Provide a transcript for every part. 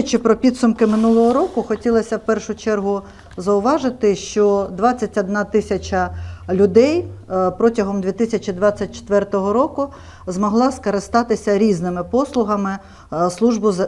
Говорячи про підсумки минулого року, хотілося в першу чергу зауважити, що 21 тисяча людей е, протягом 2024 року змогла скористатися різними послугами е,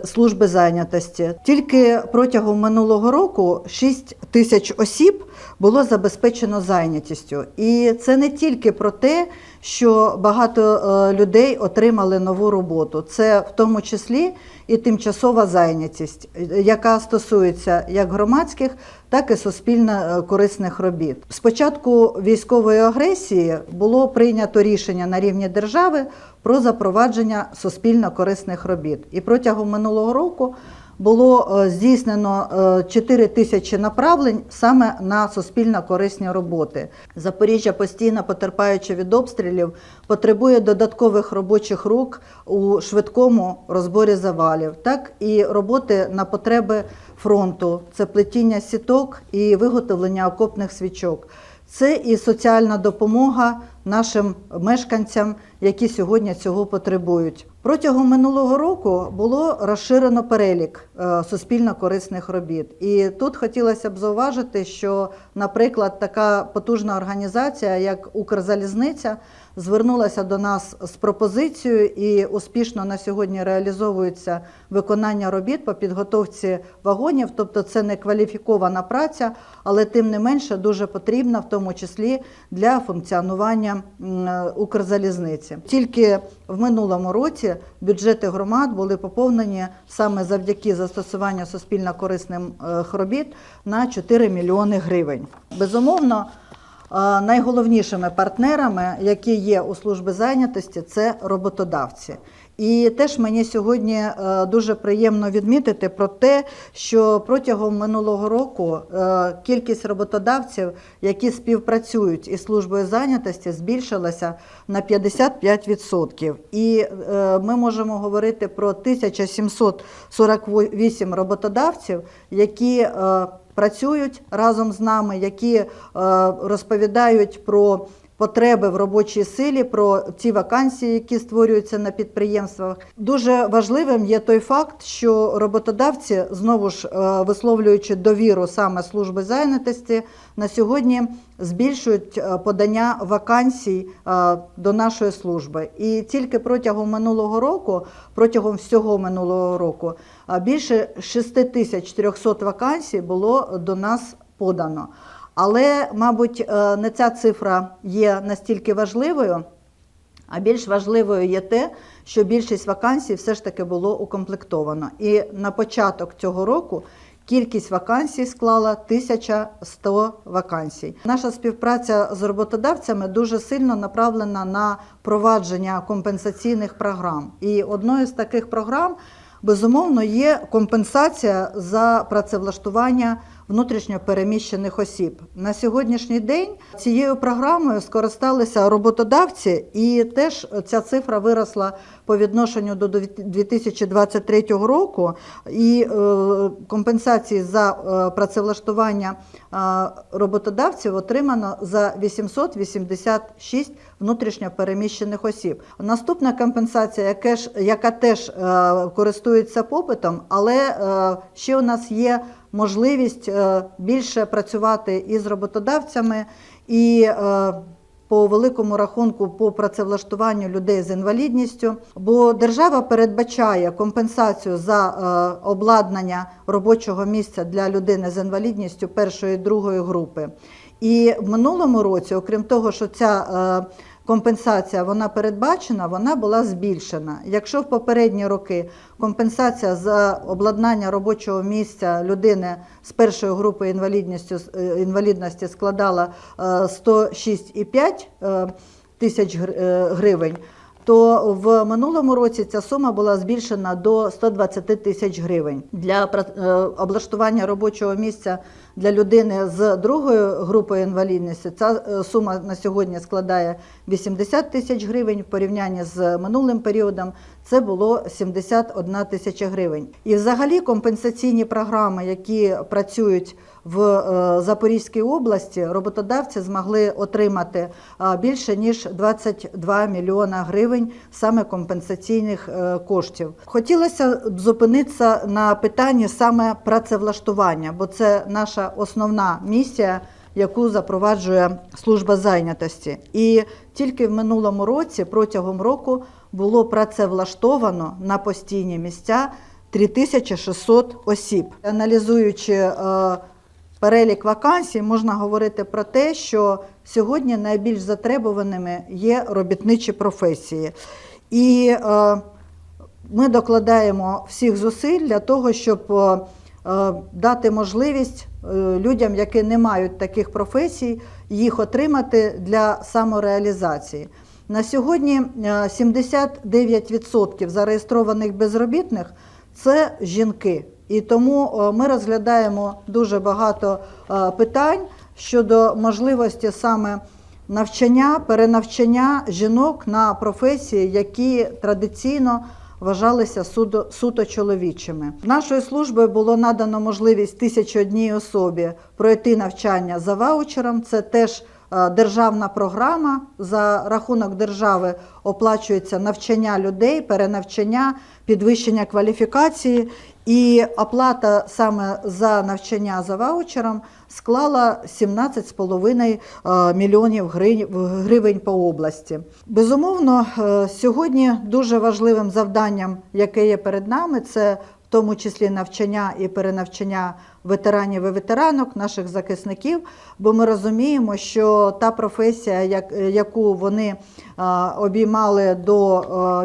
служби зайнятості. Тільки протягом минулого року 6 тисяч осіб було забезпечено зайнятістю. І це не тільки про те, що багато е, людей отримали нову роботу. Це в тому числі і тимчасова зайнятість, е, яка стосується як громадських, так і суспільно е, корисних робіт. З початку військової агресії було прийнято рішення на рівні держави про запровадження суспільно корисних робіт. І протягом минулого року було е, здійснено е, 4 тисячі направлень саме на суспільно корисні роботи. Запоріжжя постійно потерпаючи від обстрілів, потребує додаткових робочих рук у швидкому розборі завалів, так і роботи на потреби фронту, це плетіння сіток і виготовлення окопних свічок. Це і соціальна допомога нашим мешканцям, які сьогодні цього потребують. Протягом минулого року було розширено перелік е, суспільно корисних робіт. І тут хотілося б зауважити, що, наприклад, така потужна організація, як Укрзалізниця, звернулася до нас з пропозицією і успішно на сьогодні реалізовується виконання робіт по підготовці вагонів. Тобто це не кваліфікована праця, але тим не менше дуже потрібна, в тому числі для функціонування м, Укрзалізниці. Тільки в минулому році бюджети громад були поповнені саме завдяки застосуванню суспільно корисних робіт на 4 мільйони гривень. Безумовно. Е, Найголовнішими партнерами, які є у служби зайнятості, це роботодавці. І теж мені сьогодні е, дуже приємно відмітити про те, що протягом минулого року е, кількість роботодавців, які співпрацюють із службою зайнятості, збільшилася на 55%. І е, ми можемо говорити про 1748 роботодавців, які працюють разом з нами, які розповідають про потреби в робочій силі, про ті вакансії, які створюються на підприємствах. Дуже важливим є той факт, що роботодавці, знову ж е, висловлюючи довіру саме служби зайнятості, на сьогодні збільшують е, подання вакансій е, до нашої служби. І тільки протягом минулого року, протягом всього минулого року, більше 6400 вакансій було до нас подано. Але, мабуть, е, не ця цифра є настільки важливою, а більш важливою є те, що більшість вакансій все ж таки було укомплектовано. І на початок цього року кількість вакансій склала 1100 вакансій. Наша співпраця з роботодавцями дуже сильно направлена на провадження компенсаційних програм. І одною з таких програм безумовно є компенсація за працевлаштування внутрішньо переміщених осіб. На сьогоднішній день цією програмою скористалися роботодавці, і теж ця цифра виросла по відношенню до 2023 року. І е, компенсації за е, працевлаштування е, роботодавців отримано за 886 внутрішньо переміщених осіб. Наступна компенсація, яка, теж користується попитом, але ще у нас є можливість е, більше працювати із роботодавцями і е, по великому рахунку по працевлаштуванню людей з інвалідністю, бо держава передбачає компенсацію за е, обладнання робочого місця для людини з інвалідністю першої і другої групи. І в минулому році, окрім того, що ця компенсація вона передбачена, вона була збільшена. Якщо в попередні роки компенсація за обладнання робочого місця людини з першої групи інвалідності, е, інвалідності складала е, 106,5 е, тисяч е, гривень, то в минулому році ця сума була збільшена до 120 тисяч гривень для е, облаштування робочого місця для людини з другою групою інвалідності ця е, сума на сьогодні складає 80 тисяч гривень. В порівнянні з минулим періодом це було 71 тисяча гривень. І взагалі компенсаційні програми, які працюють в е, Запорізькій області, роботодавці змогли отримати е, більше ніж 22 мільйона гривень саме компенсаційних е, коштів. Хотілося б зупинитися на питанні саме працевлаштування, бо це наша основна місія. Яку запроваджує служба зайнятості, і тільки в минулому році, протягом року, було працевлаштовано на постійні місця 3600 осіб. Аналізуючи е, перелік вакансій, можна говорити про те, що сьогодні найбільш затребуваними є робітничі професії. І е, ми докладаємо всіх зусиль для того, щоб е, дати можливість людям, які не мають таких професій, їх отримати для самореалізації. На сьогодні е, 79% зареєстрованих безробітних це жінки. І тому е, ми розглядаємо дуже багато е, питань щодо можливості саме навчання, перенавчання жінок на професії, які традиційно вважалися суто, чоловічими. Нашою службою було надано можливість тисячі одній особі пройти навчання за ваучером. Це теж е, державна програма. За рахунок держави оплачується навчання людей, перенавчання, підвищення кваліфікації. І оплата саме за навчання за ваучером склала 17,5 е, мільйонів гривень по області. Безумовно, е, сьогодні дуже важливим завданням, яке є перед нами, це в тому числі навчання і перенавчання ветеранів і ветеранок, наших захисників, бо ми розуміємо, що та професія, яку вони обіймали до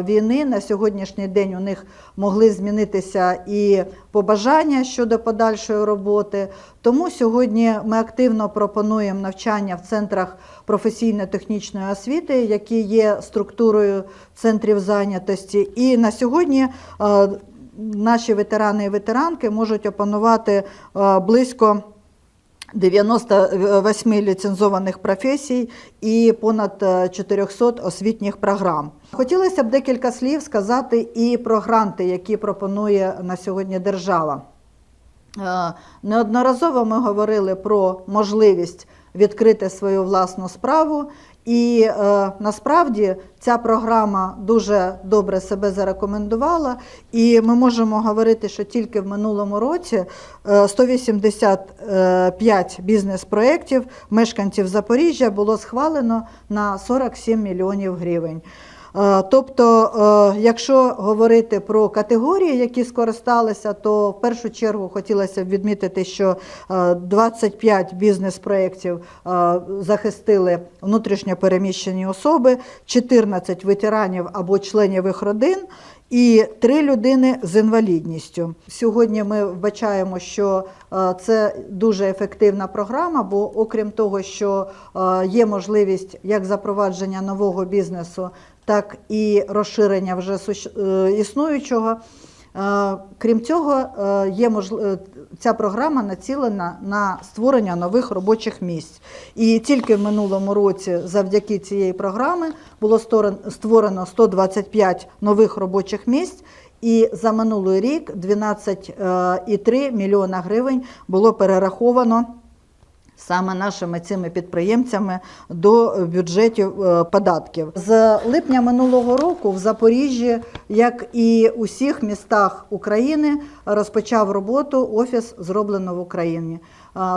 війни, на сьогоднішній день у них могли змінитися і побажання щодо подальшої роботи. Тому сьогодні ми активно пропонуємо навчання в центрах професійно-технічної освіти, які є структурою центрів зайнятості. І на сьогодні наші ветерани і ветеранки можуть опанувати е, близько 98 ліцензованих професій і понад е, 400 освітніх програм. Хотілося б декілька слів сказати і про гранти, які пропонує на сьогодні держава. Е, Неодноразово ми говорили про можливість відкрити свою власну справу, і е, насправді ця програма дуже добре себе зарекомендувала. І ми можемо говорити, що тільки в минулому році е, 185 бізнес-проєктів мешканців Запоріжжя було схвалено на 47 мільйонів гривень. Е, Тобто, е, якщо говорити про категорії, які скористалися, то в першу чергу хотілося б відмітити, що е, 25 бізнес-проєктів е, захистили внутрішньо переміщені особи, 14 ветеранів або членів їх родин. І три людини з інвалідністю. Сьогодні ми вбачаємо, що це дуже ефективна програма, бо окрім того, що є можливість як запровадження нового бізнесу, так і розширення вже е, існуючого. Е, Крім цього, е, є можл- е, ця програма націлена на створення нових робочих місць. І тільки в минулому році, завдяки цієї програми, було створено 125 нових робочих місць. І за минулий рік 12,3 мільйона гривень було перераховано саме нашими цими підприємцями до бюджетів е, податків. З липня минулого року в Запоріжжі, як і у всіх містах України, розпочав роботу офіс зроблено в Україні.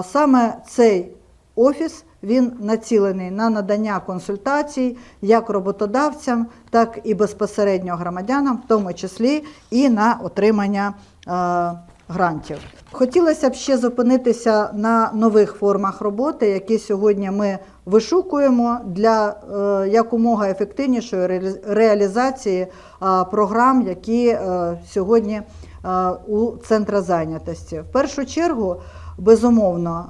Саме цей офіс він націлений на надання консультацій як роботодавцям, так і безпосередньо громадянам, в тому числі і на отримання е, грантів. Хотілося б ще зупинитися на нових формах роботи, які сьогодні ми вишукуємо для е, якомога ефективнішої реалізації е, програм, які е, сьогодні у центрах зайнятості. В першу чергу, безумовно,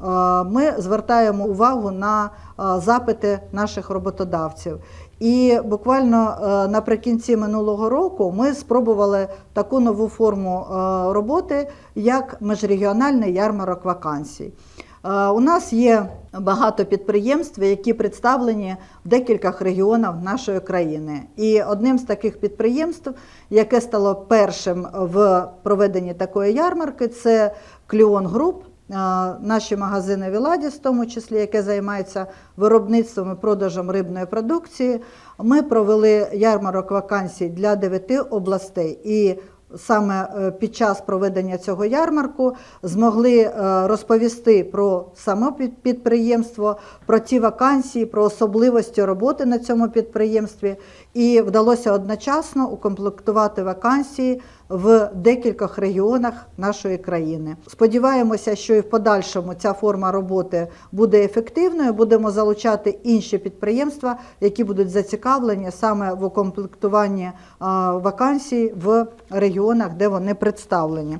ми звертаємо увагу на запити наших роботодавців. І буквально е, наприкінці минулого року ми спробували таку нову форму е, роботи, як міжрегіональний ярмарок вакансій. Е, У нас є багато підприємств, які представлені в декількох регіонах нашої країни. І одним з таких підприємств, яке стало першим в проведенні такої ярмарки, це Кліон Груп. Наші магазини Віладіс, в тому числі, яке займається виробництвом і продажем рибної продукції, ми провели ярмарок вакансій для дев'яти областей. І саме е, під час проведення цього ярмарку змогли е, розповісти про саме підприємство, про ті вакансії, про особливості роботи на цьому підприємстві. І вдалося одночасно укомплектувати вакансії в декількох регіонах нашої країни. Сподіваємося, що і в подальшому ця форма роботи буде ефективною. Будемо залучати інші підприємства, які будуть зацікавлені саме в укомплектуванні вакансій в регіонах, де вони представлені.